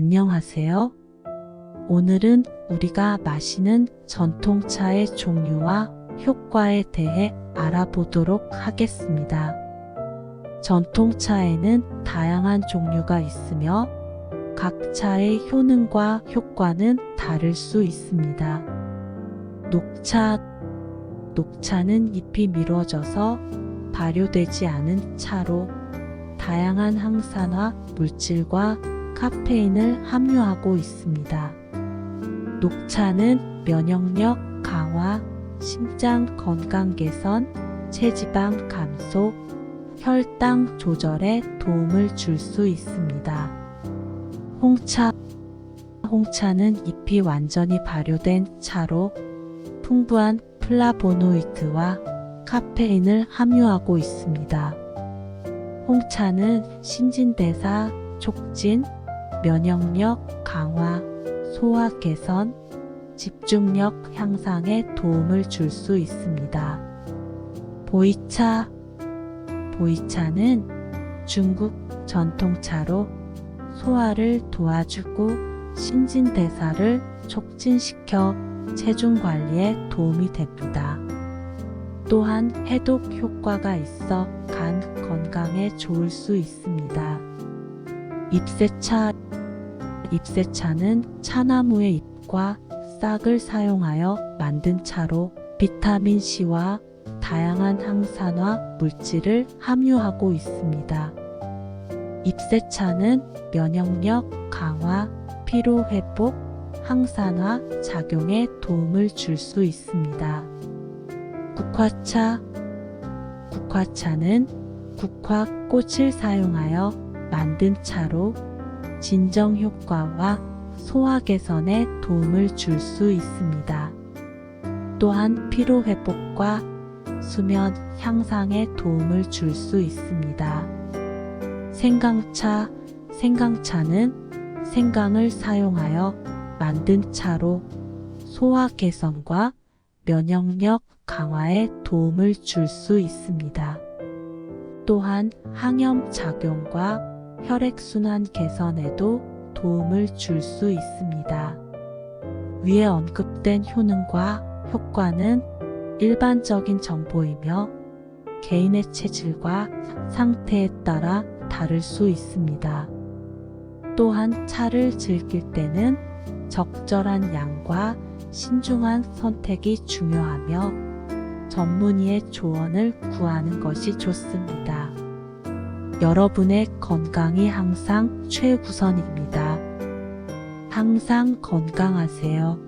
안녕하세요. 오늘은 우리가 마시는 전통차의 종류와 효과에 대해 알아보도록 하겠습니다. 전통차에는 다양한 종류가 있으며 각 차의 효능과 효과는 다를 수 있습니다. 녹차 녹차는 잎이 미뤄져서 발효되지 않은 차로 다양한 항산화 물질과 카페인을 함유하고 있습니다. 녹차는 면역력 강화, 심장 건강 개선, 체지방 감소, 혈당 조절에 도움을 줄 수 있습니다. 홍차 홍차는 잎이 완전히 발효된 차로 풍부한 플라보노이드와 카페인을 함유하고 있습니다. 홍차는 신진대사 촉진, 면역력 강화, 소화 개선, 집중력 향상에 도움을 줄 수 있습니다. 보이차 보이차는 중국 전통차로 소화를 도와주고 신진대사를 촉진시켜 체중 관리에 도움이 됩니다. 또한 해독 효과가 있어 간 건강에 좋을 수 있습니다. 잎새차 잎새차는 차나무의 잎과 싹을 사용하여 만든 차로 비타민 C와 다양한 항산화 물질을 함유하고 있습니다. 잎새차는 면역력 강화, 피로 회복, 항산화 작용에 도움을 줄 수 있습니다. 국화차 국화차는 국화 꽃을 사용하여 만든 차로 진정 효과와 소화 개선에 도움을 줄 수 있습니다. 또한 피로 회복과 수면 향상에 도움을 줄 수 있습니다. 생강차 생강차는 생강을 사용하여 만든 차로 소화 개선과 면역력 강화에 도움을 줄 수 있습니다. 또한 항염 작용과 혈액순환 개선에도 도움을 줄 수 있습니다. 위에 언급된 효능과 효과는 일반적인 정보이며 개인의 체질과 상태에 따라 다를 수 있습니다. 또한 차를 즐길 때는 적절한 양과 신중한 선택이 중요하며 전문의의 조언을 구하는 것이 좋습니다. 여러분의 건강이 항상 최우선입니다. 항상 건강하세요.